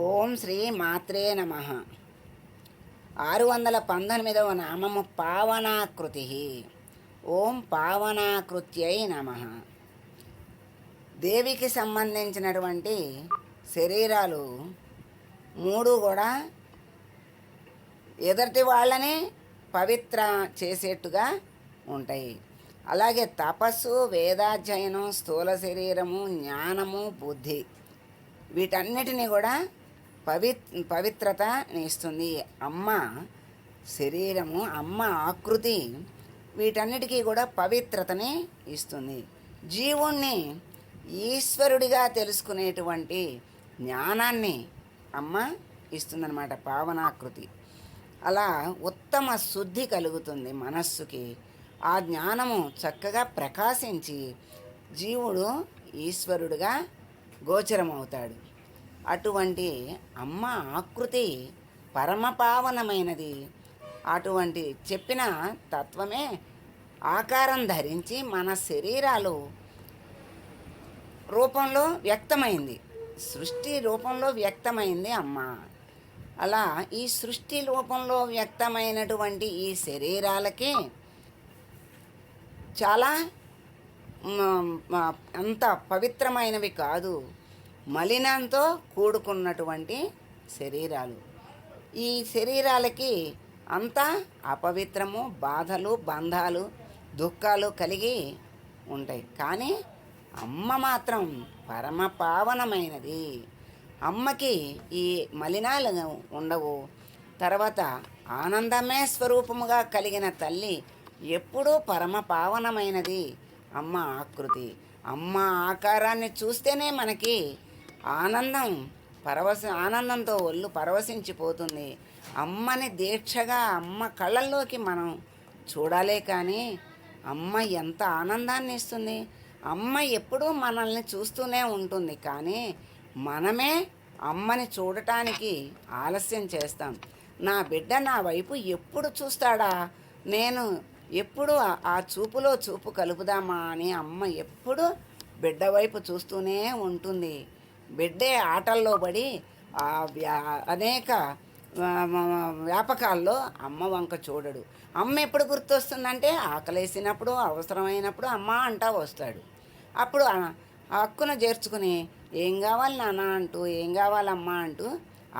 ఓం శ్రీ మాత్రే నమ. ఆరు వందల పంతొమ్మిదవ నామము పావనాకృతి. ఓం పావనాకృత్యై నమ. దేవికి సంబంధించినటువంటి శరీరాలు మూడు కూడా ఎదుటి వాళ్ళని పవిత్ర చేసేట్టుగా ఉంటాయి. అలాగే తపస్సు వేదాధ్యయనం స్థూల శరీరము జ్ఞానము బుద్ధి వీటన్నిటినీ కూడా పవి పవిత్రత ఇస్తుంది అమ్మ శరీరము అమ్మ ఆకృతి వీటన్నిటికీ కూడా పవిత్రతని ఇస్తుంది. జీవుణ్ణి ఈశ్వరుడిగా తెలుసుకునేటువంటి జ్ఞానాన్ని అమ్మ ఇస్తుందన్నమాట పావనాకృతి. అలా ఉత్తమ శుద్ధి కలుగుతుంది మనస్సుకి. ఆ జ్ఞానము చక్కగా ప్రకాశించి జీవుడు ఈశ్వరుడుగా గోచరమవుతాడు. అటువంటి అమ్మ ఆకృతి పరమపావనమైనది అటువంటి చెప్పిన తత్వమే ఆకారం ధరించి మన శరీరాలు రూపంలో వ్యక్తమైంది. సృష్టి రూపంలో వ్యక్తమైంది అమ్మ. అలా ఈ సృష్టి రూపంలో వ్యక్తమైనటువంటి ఈ శరీరాలకి చాలా అంత పవిత్రమైనవి కాదు. మలినంతో కూడుకున్నటువంటి శరీరాలు. ఈ శరీరాలకి అంతా అపవిత్రము బాధలు బంధాలు దుఃఖాలు కలిగి ఉంటాయి. కానీ అమ్మ మాత్రం పరమ పావనమైనది. అమ్మకి ఈ మలినాలు ఉండవు. తర్వాత ఆనందమే స్వరూపముగా కలిగిన తల్లి ఎప్పుడూ పరమ పావనమైనది. అమ్మ ఆకృతి. అమ్మ ఆకారాన్ని చూస్తేనే మనకి ఆనందం పరవశ ఆనందంతో ఒళ్ళు పరవశించిపోతుంది. అమ్మని దీక్షగా అమ్మ కళ్ళల్లోకి మనం చూడాలే కానీ అమ్మ ఎంత ఆనందాన్ని ఇస్తుంది. అమ్మ ఎప్పుడూ మనల్ని చూస్తూనే ఉంటుంది కానీ మనమే అమ్మని చూడటానికి ఆలస్యం చేస్తాం. నా బిడ్డ నా వైపు ఎప్పుడు చూస్తాడా? నేను ఎప్పుడు ఆ- చూపులో చూపు కలుపుదామా అని అమ్మ ఎప్పుడు బిడ్డ వైపు చూస్తూనే ఉంటుంది. బిడ్డే ఆటల్లో పడి అనేక వ్యాపకాల్లో అమ్మ వంక చూడడు. అమ్మ ఎప్పుడు గుర్తొస్తుందంటే ఆకలేసినప్పుడు అవసరమైనప్పుడు అమ్మ అంటా వస్తాడు. అప్పుడు హక్కును చేర్చుకుని ఏం కావాలి నాన్న అంటూ ఏం కావాలమ్మా అంటూ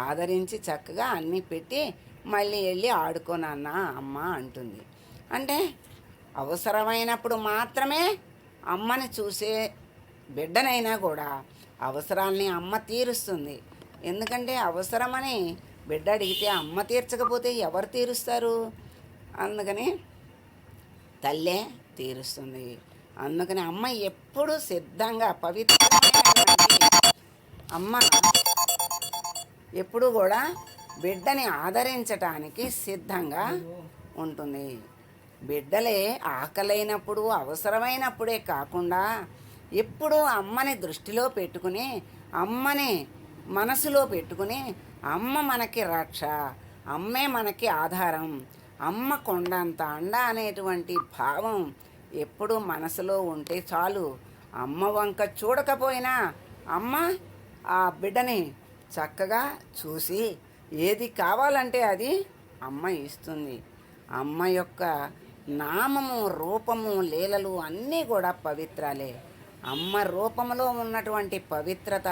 ఆదరించి చక్కగా అన్నీ పెట్టి మళ్ళీ వెళ్ళి ఆడుకోనన్న అమ్మ అంటుంది. అంటే అవసరమైనప్పుడు మాత్రమే అమ్మని చూసే బిడ్డనైనా కూడా అవసరాల్ని అమ్మ తీరుస్తుంది. ఎందుకంటే అవసరమని బిడ్డ అడిగితే అమ్మ తీర్చకపోతే ఎవరు తీరుస్తారు? అందుకని తల్లే తీరుస్తుంది. అందుకని అమ్మ ఎప్పుడు సిద్ధంగా పవిత్రమైనటువంటి అమ్మ ఎప్పుడు కూడా బిడ్డని ఆదరించటానికి సిద్ధంగా ఉంటుంది. బిడ్డలే ఆకలైనప్పుడు అవసరమైనప్పుడే కాకుండా ఎప్పుడూ అమ్మని దృష్టిలో పెట్టుకుని అమ్మని మనసులో పెట్టుకుని అమ్మ మనకి రక్ష అమ్మే మనకి ఆధారం అమ్మ కొండంత అండ అనేటువంటి భావం ఎప్పుడు మనసులో ఉంటే చాలు. అమ్మ వంక చూడకపోయినా అమ్మ ఆ బిడ్డని చక్కగా చూసి ఏది కావాలంటే అది అమ్మ ఇస్తుంది. అమ్మ యొక్క నామము రూపము లీలలు అన్నీ కూడా పవిత్రాలే. అమ్మ రూపంలో ఉన్నటువంటి పవిత్రత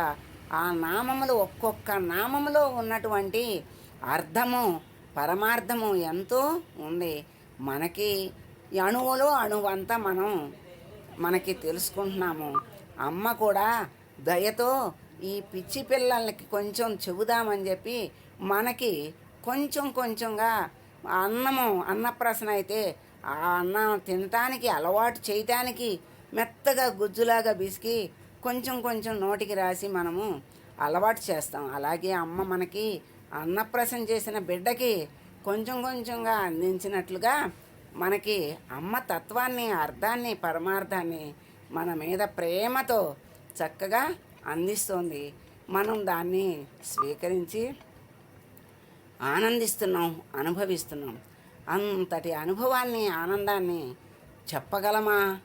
ఆ నామములు ఒక్కొక్క నామములో ఉన్నటువంటి అర్థము పరమార్థము ఎంతో ఉంది. మనకి ఈ అణువులో అణువంతా మనం మనకి తెలుసుకుంటున్నాము. అమ్మ కూడా దయతో ఈ పిచ్చి పిల్లలకి కొంచెం చెబుదామని చెప్పి మనకి కొంచెం కొంచెంగా అన్నము అన్నప్రసన అయితే ఆ అన్నం తినటానికి అలవాటు చేయటానికి మెత్తగా గుజ్జులాగా బిసికి కొంచెం కొంచెం నోటికి రాసి మనము అలవాటు చేస్తాం. అలాగే అమ్మ మనకి అన్నప్రసం చేసిన బిడ్డకి కొంచెం కొంచెంగా అందించినట్లుగా మనకి అమ్మ తత్వాన్ని అర్థాన్ని పరమార్థాన్ని మన మీద ప్రేమతో చక్కగా అందిస్తోంది. మనం దాన్ని స్వీకరించి ఆనందిస్తున్నాం అనుభవిస్తున్నాం. అంతటి అనుభవాన్ని ఆనందాన్ని చెప్పగలమా?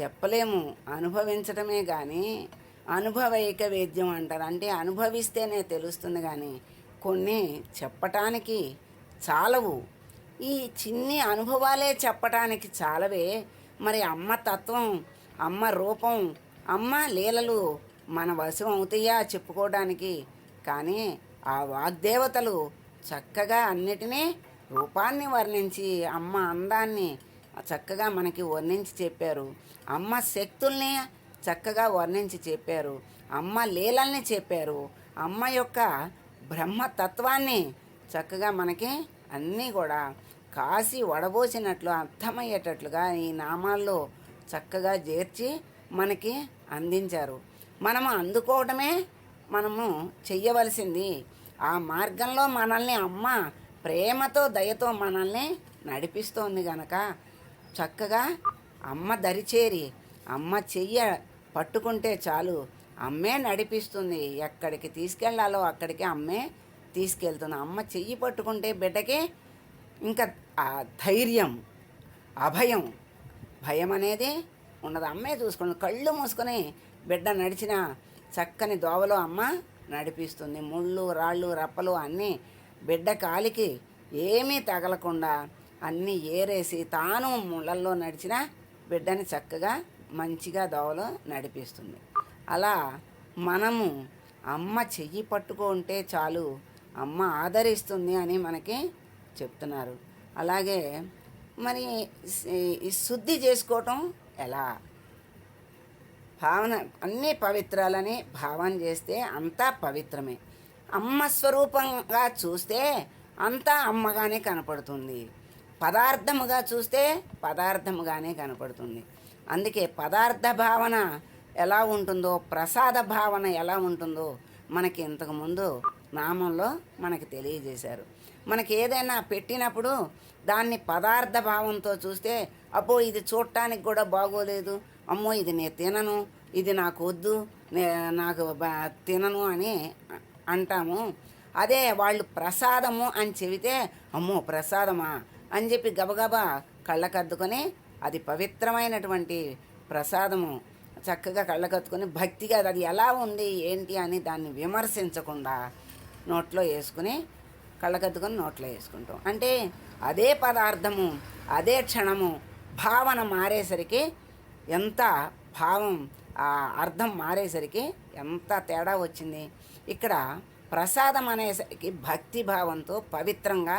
చెప్పలేము. అనుభవించటమే కానీ అనుభవైక వేద్యం అంటారు. అంటే అనుభవిస్తేనే తెలుస్తుంది కానీ కొన్ని చెప్పటానికి చాలవు. ఈ చిన్ని అనుభవాలే చెప్పటానికి చాలవే. మరి అమ్మ తత్వం అమ్మ రూపం అమ్మ లీలలు మన వశం అవుతాయా చెప్పుకోవడానికి? కానీ ఆ వాగ్దేవతలు చక్కగా అన్నిటినీ రూపాన్ని వర్ణించి అమ్మ అందాన్ని చక్కగా మనకి వర్ణించి చెప్పారు. అమ్మ శక్తుల్ని చక్కగా వర్ణించి చెప్పారు. అమ్మ లీలల్ని చెప్పారు. అమ్మ యొక్క బ్రహ్మతత్వాన్ని చక్కగా మనకి అన్నీ కూడా కాసి వడబోసినట్లు అర్థమయ్యేటట్లుగా ఈ నామాల్లో చక్కగా చేర్చి మనకి అందించారు. మనము అందుకోవడమే మనము చెయ్యవలసింది. ఆ మార్గంలో మనల్ని అమ్మ ప్రేమతో దయతో మనల్ని నడిపిస్తోంది గనక చక్కగా అమ్మ దరిచేరి అమ్మ చెయ్య పట్టుకుంటే చాలు. అమ్మే నడిపిస్తుంది. ఎక్కడికి తీసుకెళ్ళాలో అక్కడికి అమ్మే తీసుకెళ్తుంది. అమ్మ చెయ్యి పట్టుకుంటే బిడ్డకి ఇంకా ఆ ధైర్యం అభయం. భయం అనేది ఉండదు అమ్మే చూసుకుని కళ్ళు మూసుకొని బిడ్డ నడిచిన చక్కని దోవలో అమ్మ నడిపిస్తుంది. ముళ్ళు రాళ్ళు రప్పలు అన్నీ బిడ్డ కాలికి ఏమీ తగలకుండా అన్నీ ఏరేసి తాను ముళ్ళల్లో నడిచిన బిడ్డని చక్కగా మంచిగా దోవలో నడిపిస్తుంది. అలా మనము అమ్మ చెయ్యి పట్టుకుంటే చాలు అమ్మ ఆదరిస్తుంది అని మనకి చెప్తున్నారు. అలాగే మరి శుద్ధి చేసుకోవటం ఎలా? భావన అన్నీ పవిత్రాలని భావన చేస్తే అంతా పవిత్రమే. అమ్మ స్వరూపంగా చూస్తే అంతా అమ్మగానే కనపడుతుంది. పదార్థముగా చూస్తే పదార్థముగానే కనపడుతుంది. అందుకే పదార్థ భావన ఎలా ఉంటుందో ప్రసాద భావన ఎలా ఉంటుందో మనకి ఇంతకుముందు నామంలో మనకి తెలియజేశారు. మనకి ఏదైనా పెట్టినప్పుడు దాన్ని పదార్థ భావంతో చూస్తే అబ్బో ఇది చూడటానికి కూడా బాగోలేదు అమ్మో ఇది నేను తినను ఇది నాకు వద్దు నాకు తినను అని అంటాము. అదే వాళ్ళు ప్రసాదము అని చెబితే అమ్మో ప్రసాదమా? అని చెప్పి గబగబా కళ్ళకద్దుకొని అది పవిత్రమైనటువంటి ప్రసాదము. చక్కగా కళ్ళకత్తుకొని భక్తిగా అది ఎలా ఉంది ఏంటి అని దాన్ని విమర్శించకుండా నోట్లో వేసుకుని కళ్ళకద్దుకొని నోట్లో వేసుకుంటాం. అంటే అదే పదార్థము అదే క్షణము భావన మారేసరికి ఎంత భావం ఆ అర్థం మారేసరికి ఎంత తేడా వచ్చింది. ఇక్కడ ప్రసాదం అనేసరికి భక్తి భావంతో పవిత్రంగా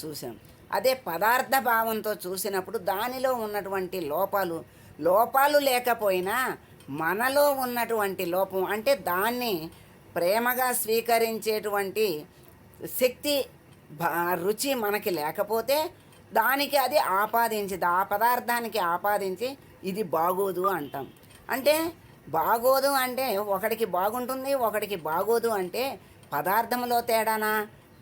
చూసాం. అదే పదార్థ భావంతో చూసినప్పుడు దానిలో ఉన్నటువంటి లోపాలు లోపాలు లేకపోయినా మనలో ఉన్నటువంటి లోపం అంటే దాన్ని ప్రేమగా స్వీకరించేటువంటి శక్తి రుచి మనకి లేకపోతే దానికి అది ఆపాదించి ఆ పదార్థానికి ఆపాదించి ఇది బాగోదు అంటాం. అంటే బాగోదు అంటే ఒకడికి బాగుంటుంది ఒకడికి బాగోదు అంటే పదార్థంలో తేడానా?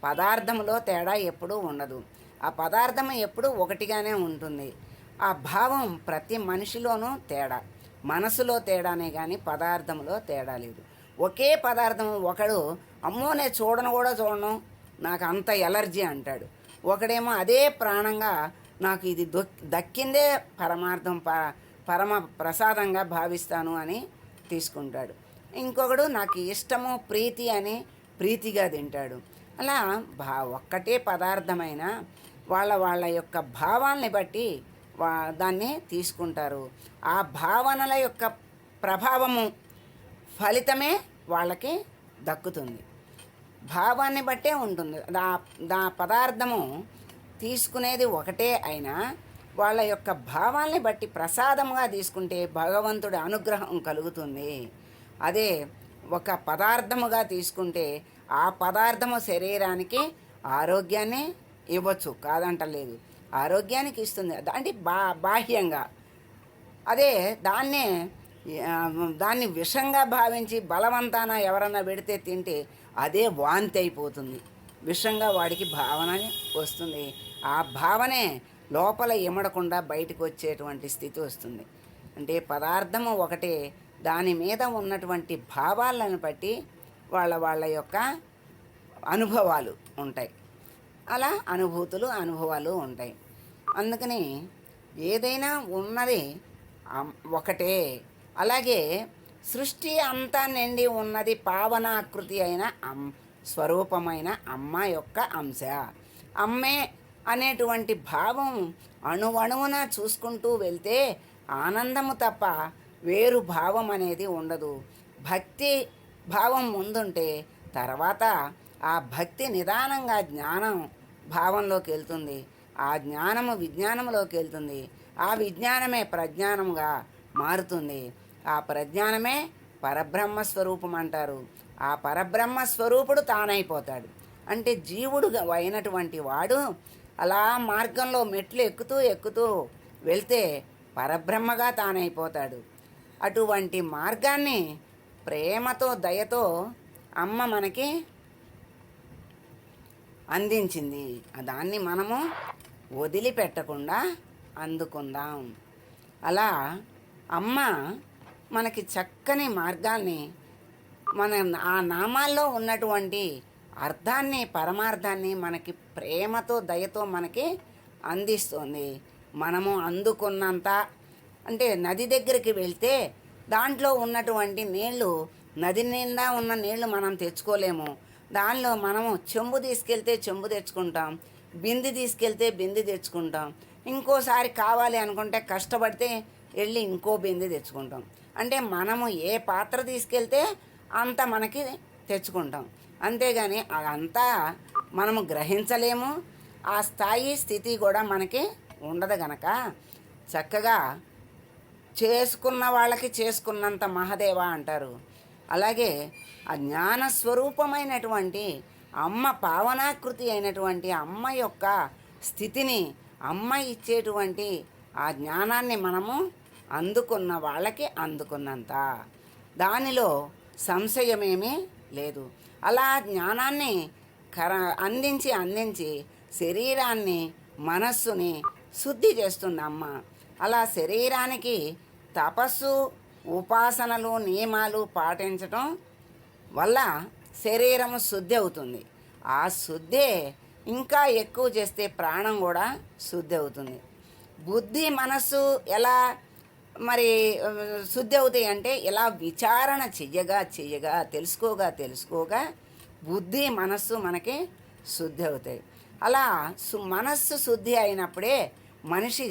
పదార్థంలో తేడా ఎప్పుడూ ఉండదు. ఆ పదార్థం ఎప్పుడూ ఒకటిగానే ఉంటుంది. ఆ భావం ప్రతి మనిషిలోనూ తేడా. మనసులో తేడానే కానీ పదార్థంలో తేడా లేదు. ఒకే పదార్థం ఒకడు అమ్మో నేను చూడను కూడా చూడను నాకు అంత ఎలర్జీ అంటాడు. ఒకడేమో అదే ప్రాణంగా నాకు ఇది దొక్ దక్కిందే పరమార్థం ప పరమ ప్రసాదంగా భావిస్తాను అని తీసుకుంటాడు. ఇంకొకడు నాకు ఇష్టము ప్రీతి అని ప్రీతిగా తింటాడు. అలా భా ఒక్కటే పదార్థమైన వాళ్ళ వాళ్ళ యొక్క భావాల్ని బట్టి వా దాన్ని తీసుకుంటారు. ఆ భావనల యొక్క ప్రభావము ఫలితమే వాళ్ళకి దక్కుతుంది. భావాన్ని బట్టే ఉంటుంది. దా దా పదార్థము తీసుకునేది ఒకటే అయినా వాళ్ళ యొక్క భావాల్ని బట్టి ప్రసాదంగా తీసుకుంటే భగవంతుడి అనుగ్రహం కలుగుతుంది. అదే ఒక పదార్థముగా తీసుకుంటే ఆ పదార్థము శరీరానికి ఆరోగ్యాన్ని ఇవ్వచ్చు. కాదంటలేదు. ఆరోగ్యానికి ఇస్తుంది. అంటే బా బాహ్యంగా. అదే దాన్నే దాన్ని విషంగా భావించి బలవంతాన ఎవరన్నా పెడితే తింటే అదే వాంతి అయిపోతుంది. విషంగా వాడికి భావన వస్తుంది. ఆ భావనే లోపల ఇమడకుండా బయటకు వచ్చేటువంటి స్థితి వస్తుంది. అంటే పదార్థము ఒకటే దాని మీద ఉన్నటువంటి భావాలను బట్టి వాళ్ళ వాళ్ళ యొక్క అనుభవాలు ఉంటాయి. అలా అనుభూతులు అనుభవాలు ఉంటాయి. అందుకని ఏదైనా ఉన్నది అమ్- ఒకటే. అలాగే సృష్టి అంతా నిండి ఉన్నది పావనాకృతి అయిన అం స్వరూపమైన అమ్మ యొక్క అంశ. అమ్మే అనేటువంటి భావం అణువణువున చూసుకుంటూ వెళ్తే ఆనందము తప్ప వేరు భావం అనేది ఉండదు. భక్తి భావం ముందుంటే తర్వాత ఆ భక్తి నిదానంగా జ్ఞానం భావంలోకి వెళ్తుంది. ఆ జ్ఞానము విజ్ఞానంలోకి వెళ్తుంది. ఆ విజ్ఞానమే ప్రజ్ఞానముగా మారుతుంది. ఆ ప్రజ్ఞానమే పరబ్రహ్మ స్వరూపం అంటారు. ఆ పరబ్రహ్మ స్వరూపుడు తానైపోతాడు. అంటే జీవుడు అయినటువంటి వాడు అలా మార్గంలో మెట్లు ఎక్కుతూ ఎక్కుతూ వెళ్తే పరబ్రహ్మగా తానైపోతాడు. అటువంటి మార్గాన్ని ప్రేమతో దయతో అమ్మ మనకి అందించింది. దాన్ని మనము వదిలిపెట్టకుండా అందుకుందాం. అలా అమ్మ మనకి చక్కని మార్గాల్ని మన ఆ నామాల్లో ఉన్నటువంటి అర్థాన్ని పరమార్థాన్ని మనకి ప్రేమతో దయతో మనకి అందిస్తుంది. మనము అందుకున్నంత అంటే నది దగ్గరికి వెళ్తే దాంట్లో ఉన్నటువంటి నీళ్ళు నది నిండా ఉన్న నీళ్ళు మనం తెచ్చుకోలేము. దానిలో మనము చెంబు తీసుకెళ్తే చెంబు తెచ్చుకుంటాం బింది తీసుకెళ్తే బింది తెచ్చుకుంటాం. ఇంకోసారి కావాలి అనుకుంటే కష్టపడితే వెళ్ళి ఇంకో బింది తెచ్చుకుంటాం. అంటే మనము ఏ పాత్ర తీసుకెళ్తే అంత మనకి తెచ్చుకుంటాం. అంతేగాని అదంతా మనము గ్రహించలేము. ఆ స్థాయి స్థితి కూడా మనకి ఉండదు గనక. చక్కగా చేసుకున్న వాళ్ళకి చేసుకున్నంత మహదేవ అంటారు. అలాగే ఆ జ్ఞాన స్వరూపమైనటువంటి అమ్మ పావనాకృతి అయినటువంటి అమ్మ యొక్క స్థితిని అమ్మ ఇచ్చేటువంటి ఆ జ్ఞానాన్ని మనము అందుకున్న వాళ్ళకి అందుకున్నంత. దానిలో సంశయమేమీ లేదు. అలా జ్ఞానాన్ని కర అందించి అందించి శరీరాన్ని మనస్సుని శుద్ధి చేస్తుంది అమ్మ. అలా శరీరానికి తపస్సు ఉపాసనలు నియమాలు పాటించటం వల్ల శరీరం శుద్ధి అవుతుంది. ఆ శుద్ధే ఇంకా ఎక్కువ చేస్తే ప్రాణం కూడా శుద్ధి అవుతుంది. బుద్ధి మనస్సు ఎలా మరి శుద్ధి అవుతాయి అంటే ఇలా విచారణ చెయ్యగా చెయ్యగా తెలుసుకోగా తెలుసుకోగా బుద్ధి మనస్సు మనకి శుద్ధి అవుతాయి. అలా మనస్సు శుద్ధి అయినప్పుడే మనిషి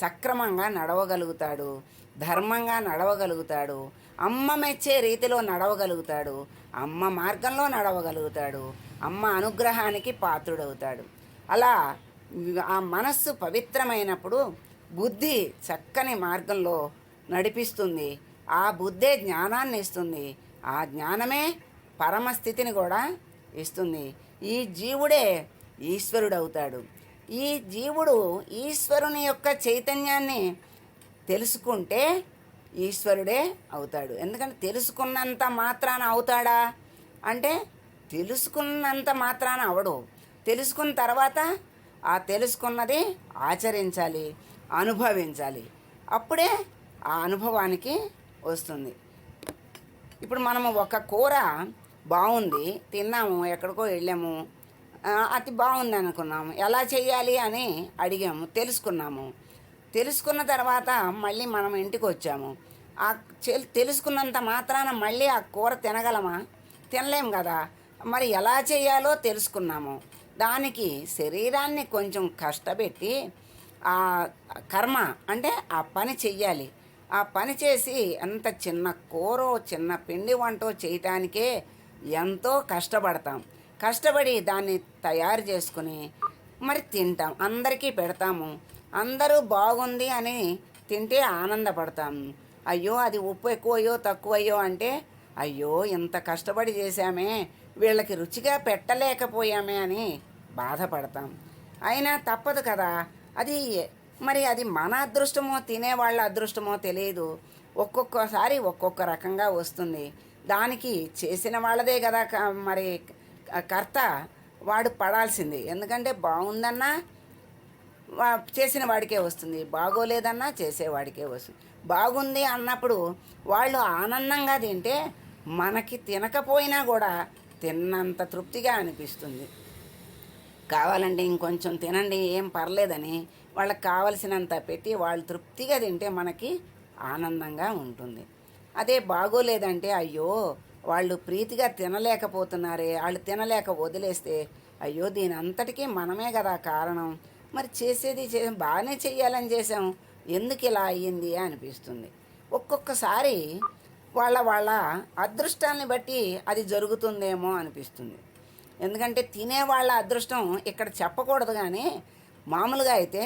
సక్రమంగా నడవగలుగుతాడు. ధర్మంగా నడవగలుగుతాడు. అమ్మ మెచ్చే రీతిలో నడవగలుగుతాడు. అమ్మ మార్గంలో నడవగలుగుతాడు. అమ్మ అనుగ్రహానికి పాత్రుడవుతాడు. అలా ఆ మనస్సు పవిత్రమైనప్పుడు బుద్ధి చక్కని మార్గంలో నడిపిస్తుంది. ఆ బుద్ధే జ్ఞానాన్ని ఇస్తుంది. ఆ జ్ఞానమే పరమస్థితిని కూడా ఇస్తుంది. ఈ జీవుడే ఈశ్వరుడవుతాడు. ఈ జీవుడు ఈశ్వరుని యొక్క చైతన్యాన్ని తెలుసుకుంటే ఈశ్వరుడే అవుతాడు. ఎందుకంటే తెలుసుకున్నంత మాత్రాన అవుతాడా? అంటే తెలుసుకున్నంత మాత్రాన అవడు. తెలుసుకున్న తర్వాత ఆ తెలుసుకున్నది ఆచరించాలి అనుభవించాలి. అప్పుడే ఆ అనుభవానికి వస్తుంది. ఇప్పుడు మనము ఒక కూర బాగుంది తిన్నాము ఎక్కడికో వెళ్ళాము అతి అది బాగుంది అనుకున్నాము ఎలా చేయాలి అని అడిగాము తెలుసుకున్నాము. తెలుసుకున్న తర్వాత మళ్ళీ మనం ఇంటికి వచ్చాము. ఆ తెలుసుకున్నంత మాత్రాన మళ్ళీ ఆ కూర తినగలమా? తినలేం కదా. మరి ఎలా చేయాలో తెలుసుకున్నాము. దానికి శరీరాన్ని కొంచెం కష్టపెట్టి ఆ కర్మ అంటే ఆ పని చెయ్యాలి. ఆ పని చేసి అంత చిన్న కూరో చిన్న పిండి వంటో చేయటానికే ఎంతో కష్టపడతాం. కష్టపడి దాన్ని తయారు చేసుకుని మరి తింటాం. అందరికీ పెడతాము. అందరూ బాగుంది అని తింటే ఆనందపడతాం. అయ్యో అది ఉప్పు ఎక్కువయ్యో తక్కువయ్యో అంటే అయ్యో ఇంత కష్టపడి చేశామే వీళ్ళకి రుచిగా పెట్టలేకపోయామే అని బాధపడతాం. అయినా తప్పదు కదా. అది మరి అది మన అదృష్టమో తినేవాళ్ళ అదృష్టమో తెలియదు. ఒక్కొక్కసారి ఒక్కొక్క రకంగా వస్తుంది. దానికి చేసిన వాళ్ళదే కదా క- మరి కర్త వాడు పడాల్సింది. ఎందుకంటే బాగుందన్నా చేసిన వాడికే వస్తుంది. బాగోలేదన్నా చేసేవాడికే వస్తుంది. బాగుంది అన్నప్పుడు వాళ్ళు ఆనందంగా తింటే మనకి తినకపోయినా కూడా తిన్నంత తృప్తిగా అనిపిస్తుంది. కావాలంటే ఇంకొంచెం తినండి ఏం పర్లేదని వాళ్ళకి కావలసినంత పెట్టి వాళ్ళు తృప్తిగా తింటే మనకి ఆనందంగా ఉంటుంది. అదే బాగోలేదంటే అయ్యో వాళ్ళు ప్రీతిగా తినలేకపోతున్నారే వాళ్ళు తినలేక వదిలేస్తే అయ్యో దీని అంతటికీ మనమే కదా కారణం. మరి చేసేది చేసాం బాగానే చెయ్యాలని చేసాం ఎందుకు ఇలా అయ్యింది అనిపిస్తుంది. ఒక్కొక్కసారి వాళ్ళ వాళ్ళ అదృష్టాన్ని బట్టి అది జరుగుతుందేమో అనిపిస్తుంది. ఎందుకంటే తినేవాళ్ళ అదృష్టం ఇక్కడ చెప్పకూడదు కానీ మామూలుగా అయితే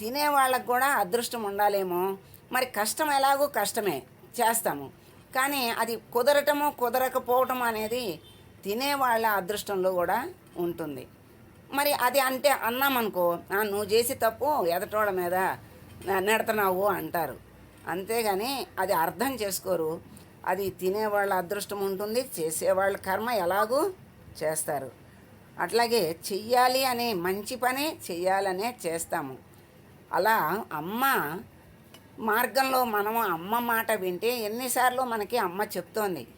తినేవాళ్ళకు కూడా అదృష్టం ఉండాలేమో. మరి కష్టం ఎలాగో కష్టమే చేస్తాము. కానీ అది కుదరటము కుదరకపోవటం అనేది తినేవాళ్ళ అదృష్టంలో కూడా ఉంటుంది. మరి అది అంటే అన్నామనుకో నువ్వు చేసి తప్పు ఎదటోళ్ళ మీద న- నెడతన్నావు అంటారు. అంతేగాని అది అర్థం చేసుకోరు. అది తినేవాళ్ళ అదృష్టం ఉంటుంది చేసేవాళ్ళ కర్మ ఎలాగూ చేస్తారు. అట్లాగే చెయ్యాలి అనే మంచి పని చెయ్యాలనే చేస్తాము. అలా అమ్మ మార్గంలో మనం అమ్మ మాట వింటే ఎన్నిసార్లు మనకి అమ్మ చెప్తోంది.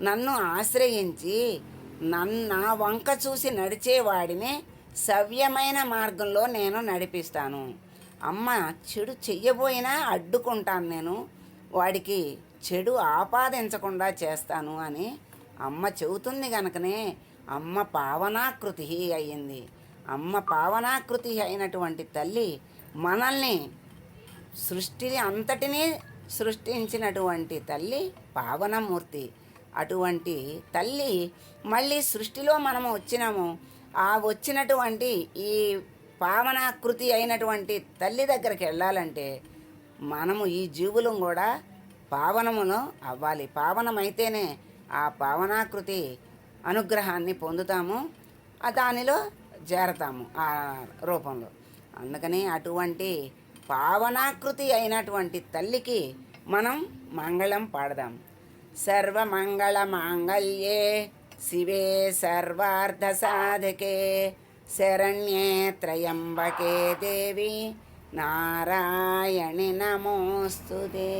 నన్ను ఆశ్రయించి నన్ను నా వంక చూసి నడిచేవాడిని సవ్యమైన మార్గంలో నేను నడిపిస్తాను. అమ్మ చెడు చెయ్యబోయినా అడ్డుకుంటాను నేను. వాడికి చెడు ఆపాదించకుండా చేస్తాను అని అమ్మ చెబుతుంది కనుకనే అమ్మ పావనాకృతి అయ్యింది. అమ్మ పావనాకృతి అయినటువంటి తల్లి మనల్ని సృష్టి అంతటినీ సృష్టించినటువంటి తల్లి పావనమూర్తి. అటువంటి తల్లి మళ్ళీ సృష్టిలో మనము వచ్చినాము. ఆ వచ్చినటువంటి ఈ పావనాకృతి అయినటువంటి తల్లి దగ్గరికి వెళ్ళాలంటే మనము ఈ జీవులం కూడా పావనమును అవ్వాలి. పావనమైతేనే ఆ పావనాకృతి అనుగ్రహాన్ని పొందుతాము దానిలో చేరతాము ఆ రూపంలో. అందుకని అటువంటి పావనాకృతి అయినటువంటి తల్లికి మనం మంగళం పాడదాం. సర్వమంగళ మాంగళ్యే శివే సర్వార్థ సాధకే శరణ్యే త్రయంబకే దేవి నారాయణి నమోస్తుతే